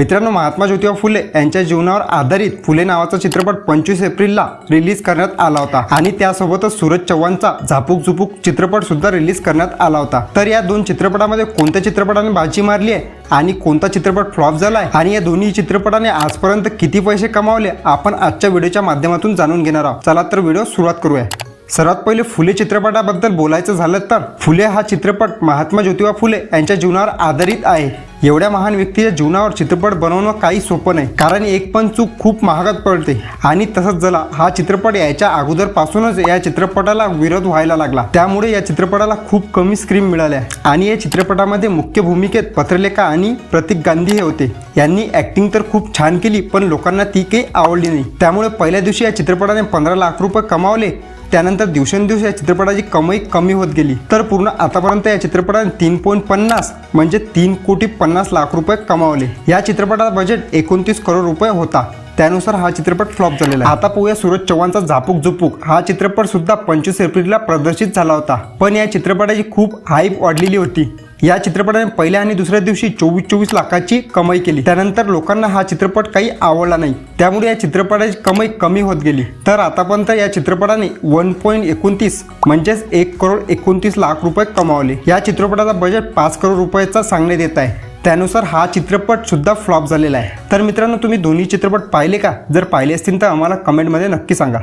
मित्रांनो महात्मा ज्योतिबा फुले यांच्या जीवनावर आधारित फुले नावाचा चित्रपट पंचवीस एप्रिलला रिलीज करण्यात आला होता. आणि त्यासोबतच सूरज चव्हाणचा झापूक झुपूक चित्रपट सुद्धा रिलीज करण्यात आला होता. तर या दोन चित्रपटामध्ये कोणत्या चित्रपटाने बाजी मारली आहे आणि कोणता चित्रपट फ्लॉप झालाय आणि या दोन्ही चित्रपटाने आजपर्यंत किती पैसे कमावले आपण आजच्या व्हिडिओच्या माध्यमातून जाणून घेणार आहोत. चला तर व्हिडिओ सुरुवात करूया. सर्वात पहिले फुले चित्रपटाबद्दल बोलायचं झालं तर फुले हा चित्रपट महात्मा ज्योतिबा फुले यांच्या जीवनावर आधारित आहे. एवढ्या महान व्यक्तीच्या जीवनावर चित्रपट बनवणं काही सोपं नाही. कारण एक पण चूक खूप महागात पडते. आणि तसंच झाला हा चित्रपट याच्या अगोदरपासूनच या चित्रपटाला विरोध व्हायला लागला. त्यामुळे या चित्रपटाला खूप कमी स्क्रीन मिळाल्या. आणि या चित्रपटामध्ये मुख्य भूमिकेत पत्रलेखा आणि प्रतीक गांधी हे होते. यांनी ऍक्टिंग तर खूप छान केली पण लोकांना ती काही आवडली नाही. त्यामुळे पहिल्या दिवशी या चित्रपटाने पंधरा लाख रुपये कमावले त्यानंतर दिवसेंदिवस या चित्रपटाची कमाई कमी होत गेली. तर पूर्ण आतापर्यंत या चित्रपटाने तीन पॉईंट पन्नास म्हणजे तीन कोटी पन्नास लाख रुपये कमावले. या चित्रपटाचा बजेट एकोणतीस करोड रुपये होता. त्यानुसार हा चित्रपट फ्लॉप झालेला आता पाहूया सूरज चव्हाणचा झापूक झुपूक. हा चित्रपट सुद्धा पंचवीस एप्रिलला प्रदर्शित झाला होता. पण या चित्रपटाची खूप हाईप वाढलेली होती. या चित्रपटाने पहिल्या आणि दुसऱ्या दिवशी चोवीस चोवीस लाखाची कमाई केली. त्यानंतर लोकांना हा चित्रपट काही आवडला नाही. त्यामुळे या चित्रपटाची कमाई कमी होत गेली. तर आतापर्यंत या चित्रपटाने वन पॉईंट एकोणतीस म्हणजेच एक करोड एकोणतीस लाख रुपये कमावले. या चित्रपटाचा बजेट पाच करोड रुपयाचा सांगण्यात येत आहे. त्यानुसार हा चित्रपट सुद्धा फ्लॉप झालेला आहे. तर मित्रांनो तुम्ही दोन्ही चित्रपट पाहिले का? जर पाहिले असतील तर आम्हाला कमेंटमध्ये नक्की सांगा.